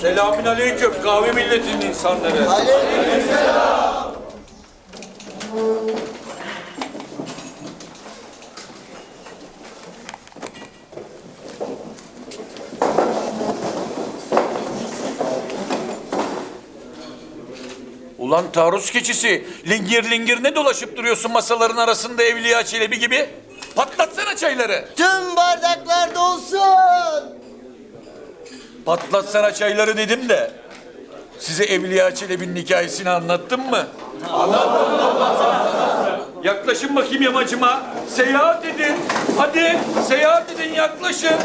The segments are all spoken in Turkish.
Selamün aleyküm kahve milletinin insanları. Ulan taarruz keçisi, lingir lingir ne dolaşıp duruyorsun masaların arasında Evliya Çelebi gibi? Patlatsana çayları. Tüm bardaklar dolsun. Patlatsana çayları dedim de. Size Evliya Çelebi'nin hikayesini anlattım mı? Anlattım. Yaklaşın bakayım yamacıma. Seyahat edin. Hadi seyahat edin yaklaşın.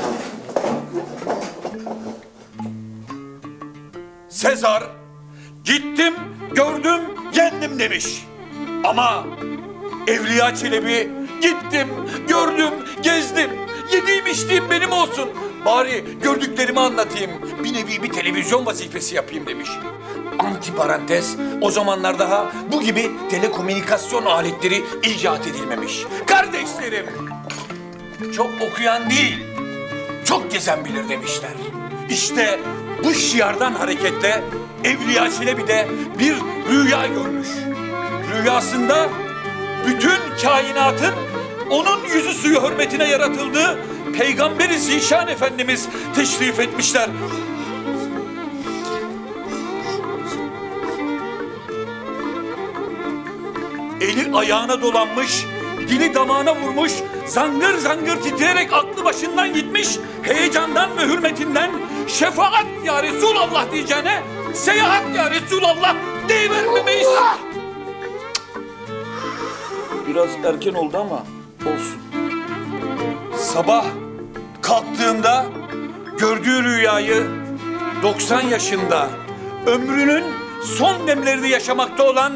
Sezar gittim gördüm yendim demiş. Ama Evliya Çelebi gittim gördüm gezdim yediğim içtiğim benim olsun. Bari gördüklerimi anlatayım. Bir nevi bir televizyon vazifesi yapayım demiş. Anti parantez o zamanlar daha bu gibi telekomünikasyon aletleri icat edilmemiş. Kardeşlerim çok okuyan değil çok gezen bilir demişler. İşte bu şiardan hareketle Evliya Çelebi de bir rüya görmüş. Rüyasında bütün kainatın onun yüzü suyu hürmetine yaratıldığı Peygamberi Zişan Efendimiz teşrif etmişler. Eli ayağına dolanmış, dili damağına vurmuş, zangır zangır titreyerek aklı başından gitmiş, heyecandan ve hürmetinden şefaat ya Resulallah diyeceğine seyahat ya Resulallah deyivermemeyiz. Biraz erken oldu ama olsun. Sabah kalktığında gördüğü rüyayı 90 yaşında ömrünün son demlerini yaşamakta olan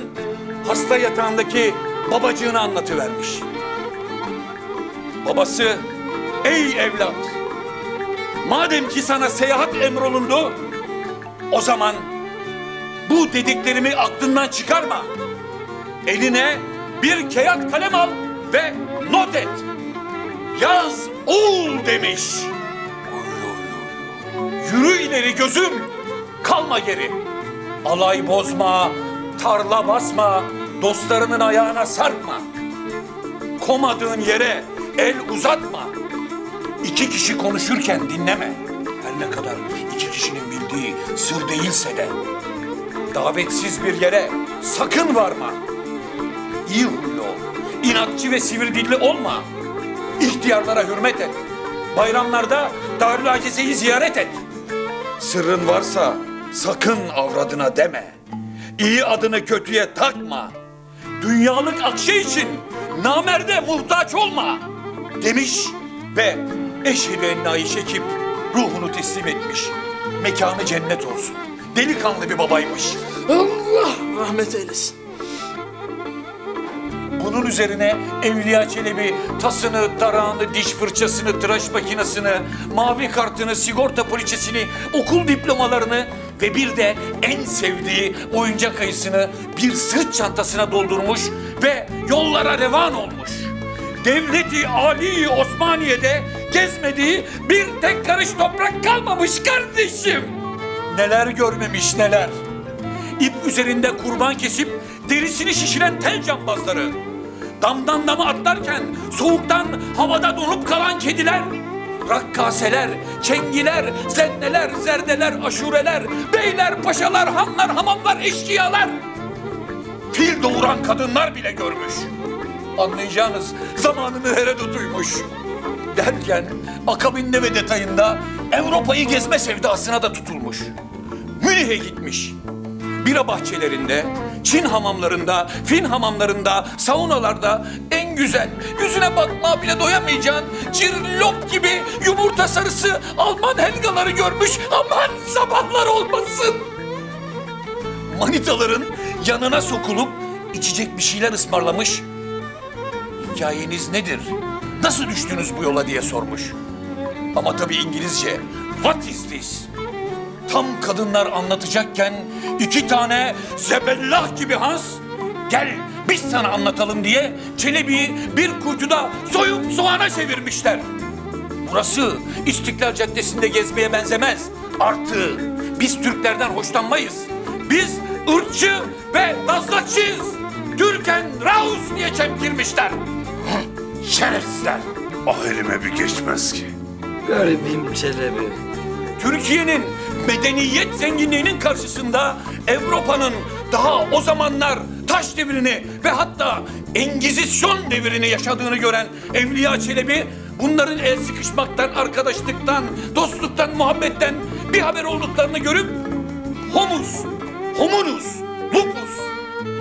hasta yatağındaki babacığını anlatıvermiş. Babası, ey evlat, madem ki sana seyahat emrolundu, o zaman bu dediklerimi aklından çıkarma. Eline bir kağıt kalem al ve not et. Yaz oğul demiş. Yürü ileri gözüm, kalma geri. Alay bozma, tarla basma, dostlarının ayağına sarkma. Komadığın yere el uzatma. İki kişi konuşurken dinleme. Her ne kadar iki kişinin bildiği sır değilse de. Davetsiz bir yere sakın varma. İyi huylu ol. İnatçı ve sivri dilli olma. İhtiyarlara hürmet et. Bayramlarda Darül Acize'yi ziyaret et. Sırrın varsa sakın avradına deme. İyi adını kötüye takma. Dünyalık akşe için namerde muhtaç olma. Demiş ve eşhedü ennâhi çekip ruhunu teslim etmiş. Mekanı cennet olsun. Delikanlı bir babaymış. Allah rahmet eylesin. Bunun üzerine Evliya Çelebi tasını, tarağını, diş fırçasını, tıraş makinesini, mavi kartını, sigorta poliçesini, okul diplomalarını ve bir de en sevdiği oyuncak ayısını bir sırt çantasına doldurmuş ve yollara revan olmuş. Devleti Ali Osmaniye'de gezmediği bir tek karış toprak kalmamış kardeşim. Neler görmemiş neler. İp üzerinde kurban kesip derisini şişiren tel cambazları. Damdan dama atlarken soğuktan havada donup kalan kediler. Rakkaseler, çengiler, zenneler, zerdeler, aşureler, beyler, paşalar, hanlar, hamamlar, eşkıyalar. Fil doğuran kadınlar bile görmüş. Anlayacağınız zamanını heredotuymuş. Derken akabinde ve detayında Avrupa'yı gezme sevdasına da tutulmuş. Münih'e gitmiş. Bira bahçelerinde, Çin hamamlarında, Fin hamamlarında, saunalarda en güzel, yüzüne bakmaya bile doyamayacağın cirlop gibi yumurta sarısı Alman helgaları görmüş. Aman sabahlar olmasın. Manitaların yanına sokulup içecek bir şeyler ısmarlamış. Hikayeniz nedir? Nasıl düştünüz bu yola diye sormuş. Ama tabii İngilizce. What is this? Tam kadınlar anlatacakken iki tane zebellah gibi Hans gel biz sana anlatalım diye Çelebi'yi bir kuytuda soyup soğana çevirmişler. Burası İstiklal Caddesi'nde gezmeye benzemez. Artı biz Türklerden hoşlanmayız. Biz ırkçı ve nazlatçıyız. Türken Raus diye çemkirmişler. Şerefsizler. Ah elime bir geçmez ki. Garibim Çelebi. Türkiye'nin medeniyet zenginliğinin karşısında Avrupa'nın daha o zamanlar taş devrini ve hatta Engizisyon devrini yaşadığını gören Evliya Çelebi bunların el sıkışmaktan, arkadaşlıktan, dostluktan, muhabbetten bir haber olduklarını görüp homus, homunus, lupus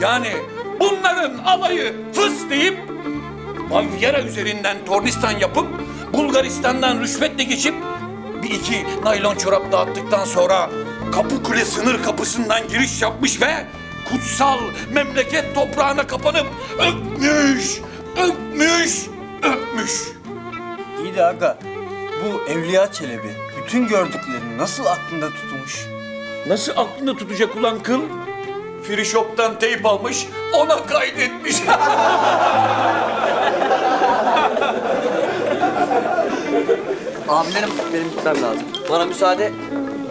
yani bunların alayı fıs deyip Bavyera üzerinden tornistan yapıp Bulgaristan'dan rüşvetle geçip iki naylon çorap dağıttıktan sonra Kapıkule sınır kapısından giriş yapmış ve kutsal memleket toprağına kapanıp öpmüş, öpmüş, öpmüş. İyi de aga, bu Evliya Çelebi bütün gördüklerini nasıl aklında tutmuş? Nasıl aklında tutacak ulan kıl? Free teyp almış, ona kaydetmiş. Abilerim benim gitmem lazım. Bana müsaade.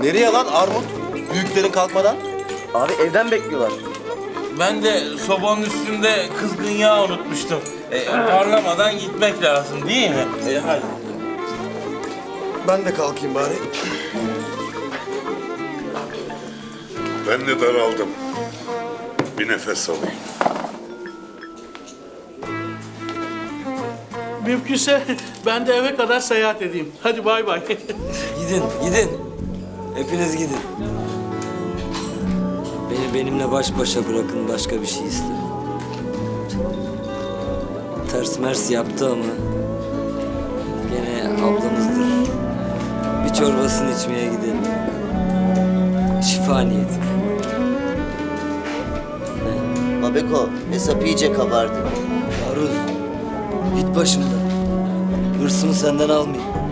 Nereye lan Armut? Büyüklerin kalkmadan. Abi evden bekliyorlar. Ben de sobanın üstünde kızgın yağ unutmuştum. E, parlamadan gitmek lazım değil mi? E, hadi. Ben de kalkayım bari. Ben de daraldım. Bir nefes alayım. Mümkünse ben de eve kadar seyahat edeyim. Hadi bay bay. Gidin, gidin. Hepiniz gidin. Beni benimle baş başa bırakın, başka bir şey istemem. Ters mers yaptı ama gene ablamızdır. Bir çorbasını içmeye gidelim. Şifa niyetine. Babeko hesap iyice kabardı. Aruz, git başımdan. Hırsımı senden almayayım.